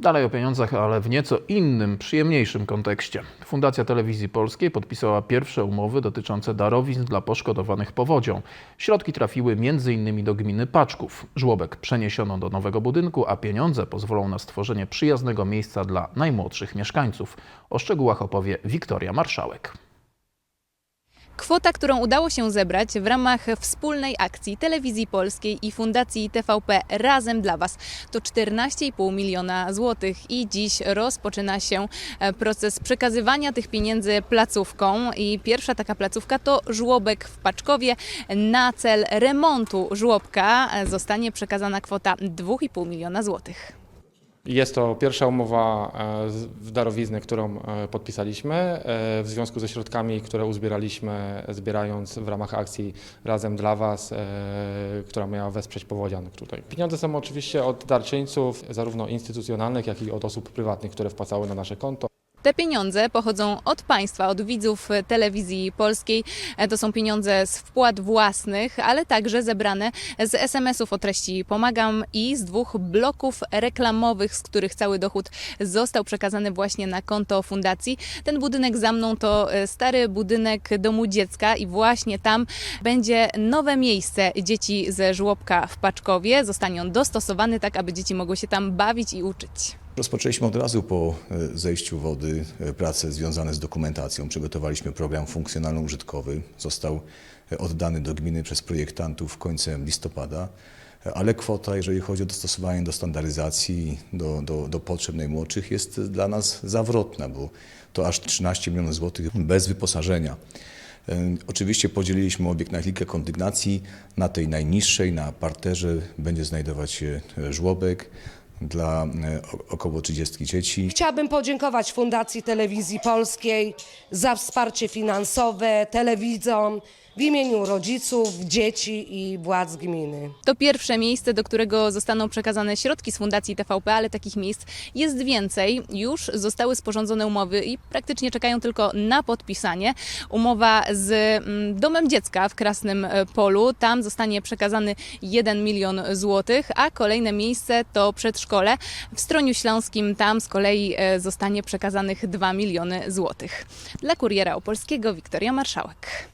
Dalej o pieniądzach, ale w nieco innym, przyjemniejszym kontekście. Fundacja Telewizji Polskiej podpisała pierwsze umowy dotyczące darowizn dla poszkodowanych powodzią. Środki trafiły m.in. do gminy Paczków. Żłobek przeniesiono do nowego budynku, a pieniądze pozwolą na stworzenie przyjaznego miejsca dla najmłodszych mieszkańców. O szczegółach opowie Wiktoria Marszałek. Kwota, którą udało się zebrać w ramach wspólnej akcji Telewizji Polskiej i Fundacji TVP Razem dla Was to 14,5 miliona złotych i dziś rozpoczyna się e, proces przekazywania tych pieniędzy placówkom i pierwsza taka placówka to żłobek w Paczkowie. Na cel remontu żłobka e, zostanie przekazana kwota 2,5 miliona złotych. Jest to pierwsza umowa e, w darowizny, którą e, podpisaliśmy e, w związku ze środkami, które uzbieraliśmy, zbierając w ramach akcji Razem dla Was, która miała wesprzeć powodzianych tutaj. Pieniądze są oczywiście od darczyńców, zarówno instytucjonalnych, jak i od osób prywatnych, które wpłacały na nasze konto. Te pieniądze pochodzą od państwa, od widzów telewizji polskiej. E, To są pieniądze z wpłat własnych, ale także zebrane z SMS-ów o treści Pomagam i z dwóch bloków reklamowych, z których cały dochód został przekazany właśnie na konto fundacji. Ten budynek za mną to e, stary budynek domu dziecka i właśnie tam będzie nowe miejsce dzieci ze żłobka w Paczkowie. Zostanie on dostosowany tak, aby dzieci mogły się tam bawić i uczyć. Rozpoczęliśmy od razu po e, zejściu wody e, prace związane z dokumentacją. Przygotowaliśmy program funkcjonalno-użytkowy. Został e, oddany do gminy przez projektantów końcem listopada, ale kwota, jeżeli chodzi o dostosowanie do standaryzacji, do, do, do potrzeb najmłodszych, jest dla nas zawrotna, bo to aż 13 milionów złotych bez wyposażenia. Oczywiście podzieliliśmy obiekt na kilka kondygnacji. Na tej najniższej, na parterze, będzie znajdować się żłobek dla e, około 30 dzieci. Chciałabym podziękować Fundacji Telewizji Polskiej za wsparcie finansowe telewidzom w imieniu rodziców, dzieci i władz gminy. To pierwsze miejsce, do którego zostaną przekazane środki z Fundacji TVP, ale takich miejsc jest więcej. Już zostały sporządzone umowy i praktycznie czekają tylko na podpisanie. Umowa z mm, Domem Dziecka w Krasnym e, Polu. Tam zostanie przekazany 1 milion złotych, a kolejne miejsce to przedszkole w Stroniu Śląskim. Tam z kolei e, zostanie przekazanych 2 miliony złotych. Dla Kuriera Opolskiego Wiktoria Marszałek.